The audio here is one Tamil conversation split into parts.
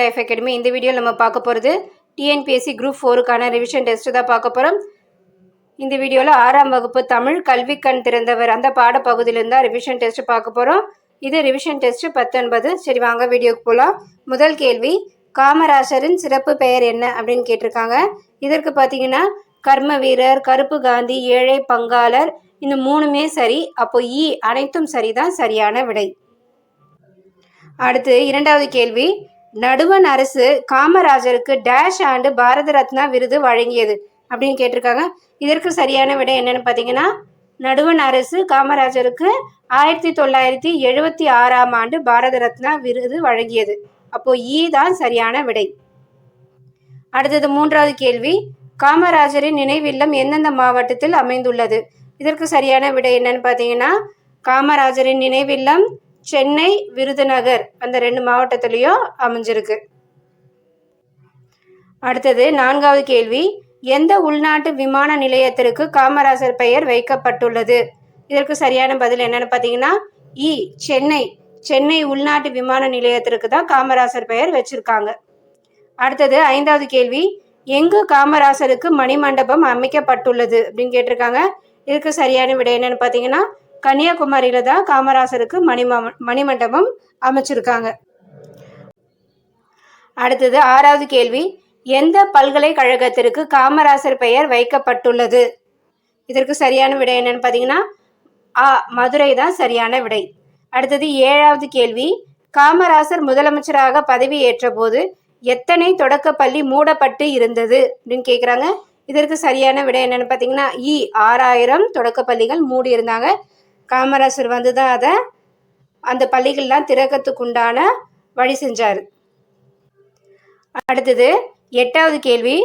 லைஃப் அகாடமி இந்த வீடியோவில் நம்ம பார்க்க போகிறது டிஎன்பிஎஸ்சி குரூப் ஃபோருக்கான ரிவிஷன் டெஸ்ட்டு தான் பார்க்க போகிறோம் இந்த வீடியோவில் ஆறாம் வகுப்பு தமிழ் கல்வி கண் திறந்தவர் அந்த பாடப்பகுதியிலேருந்து தான் ரிவிஷன் டெஸ்ட் பார்க்க போகிறோம் இது ரிவிஷன் டெஸ்ட்டு பத்தொன்பது. சரி வாங்க வீடியோக்கு போகலாம் முதல் கேள்வி காமராசரின் சிறப்பு பெயர் என்ன அப்படின்னு கேட்டிருக்காங்க. இதற்கு பார்த்தீங்கன்னா கர்ம வீரர் கருப்பு காந்தி ஏழை பங்காளர் இந்த மூணுமே சரி. அப்போ இ அனைத்தும் சரிதான் சரியான விடை. அடுத்து இரண்டாவது கேள்வி நடுவண் அரசு காமராஜருக்கு டேஷ் ஆண்டு பாரத ரத்னா விருது வழங்கியது அப்படின்னு கேட்டிருக்காங்க. இதற்கு சரியான விடை என்னன்னு பார்த்தீங்கன்னா நடுவண் அரசு காமராஜருக்கு ஆயிரத்தி தொள்ளாயிரத்தி எழுபத்தி ஆறாம் ஆண்டு பாரத ரத்னா விருது வழங்கியது. அப்போ ஈ தான் சரியான விடை. அடுத்தது மூன்றாவது கேள்வி. காமராஜரின் நினைவில்லம் எந்தெந்த மாவட்டத்தில் அமைந்துள்ளது? இதற்கு சரியான விடை என்னன்னு பார்த்தீங்கன்னா காமராஜரின் நினைவில்லம் சென்னை விருதுநகர் அந்த ரெண்டு மாவட்டத்திலையும் அமைஞ்சிருக்கு. அடுத்தது நான்காவது கேள்வி. எந்த உள்நாட்டு விமான நிலையத்திற்கு காமராசர் பெயர் வைக்கப்பட்டுள்ளது? இதற்கு சரியான பதில் என்னன்னு பார்த்தீங்கன்னா இ சென்னை. சென்னை உள்நாட்டு விமான நிலையத்திற்கு தான் காமராசர் பெயர் வச்சிருக்காங்க. அடுத்தது ஐந்தாவது கேள்வி. எங்கு காமராசருக்கு மணிமண்டபம் அமைக்கப்பட்டுள்ளது அப்படின்னு கேட்டிருக்காங்க. இதுக்கு சரியான விடை என்னன்னு பார்த்தீங்கன்னா கன்னியாகுமரியில தான் காமராசருக்கு மணிம மணிமண்டபம் அமைச்சிருக்காங்க. அடுத்தது ஆறாவது கேள்வி. எந்த பல்கலைக்கழகத்திற்கு காமராசர் பெயர் வைக்கப்பட்டுள்ளது? இதற்கு சரியான விடை என்னன்னு பார்த்தீங்கன்னா ஆ மதுரை தான் சரியான விடை. அடுத்தது ஏழாவது கேள்வி. காமராசர் முதலமைச்சராக பதவி ஏற்றபோது எத்தனை தொடக்கப்பள்ளி மூடப்பட்டு இருந்தது அப்படின்னு கேட்குறாங்க இதற்கு சரியான விடை என்னன்னு பார்த்தீங்கன்னா இ ஆறாயிரம் தொடக்கப்பள்ளிகள் மூடி இருந்தாங்க காமராசர் வந்து தான் அதை அந்த பள்ளிகள்லாம் திறக்கத்துக்குண்டான வழி செஞ்சார். அடுத்தது எட்டாவது கேள்வி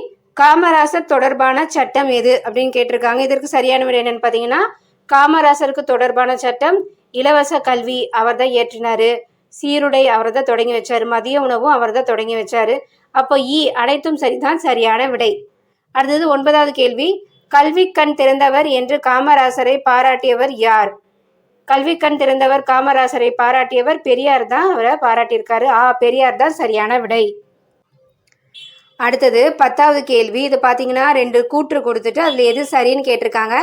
காமராசர் தொடர்பான சட்டம் எது அப்படின்னு கேட்டிருக்காங்க. இதற்கு சரியான விடை என்னன்னு பார்த்தீங்கன்னா காமராசருக்கு தொடர்பான சட்டம் இலவச கல்வி அவர் தான் இயற்றினார். சீருடை அவர் தான் தொடங்கி வச்சார். மதிய உணவும் அவர் தான் தொடங்கி வச்சார். அப்போ இ அனைத்தும் சரிதான் சரியான விடை. அடுத்தது ஒன்பதாவது கேள்வி கல்வி கண் திறந்தவர் என்று காமராசரை பாராட்டியவர் யார்? கல்வி கண் திறந்தவர் காமராசரை பாராட்டியவர் பெரியார் தான் அவரை பாராட்டியிருக்காரு. ஆ பெரியார் தான் சரியான விடை. அடுத்தது பத்தாவது கேள்வி. இது பார்த்தீங்கன்னா ரெண்டு கூற்று கொடுத்துட்டு அதில் எது சரின்னு கேட்டிருக்காங்க.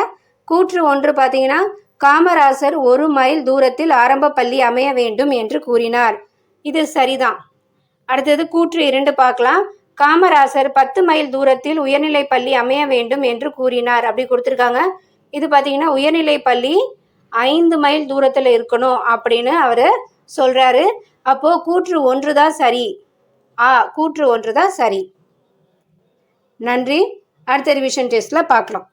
கூற்று ஒன்று பார்த்தீங்கன்னா காமராசர் ஒரு மைல் தூரத்தில் ஆரம்ப பள்ளி அமைய வேண்டும் என்று கூறினார். இது சரிதான். அடுத்தது கூற்று இரண்டு பார்க்கலாம். காமராசர் பத்து மைல் தூரத்தில் உயர்நிலை பள்ளி அமைய வேண்டும் என்று கூறினார். அப்படி கொடுத்துருக்காங்க. இது பார்த்தீங்கன்னா உயர்நிலை பள்ளி ஐந்து மைல் தூரத்தில் இருக்கணும் அப்படின்னு அவர் சொல்கிறாரு அப்போது கூற்று ஒன்று தான் சரி. ஆ கூற்று ஒன்று தான் சரி. நன்றி. அடுத்த ரிவிஷன் டெஸ்ட்டில் பார்க்கலாம்.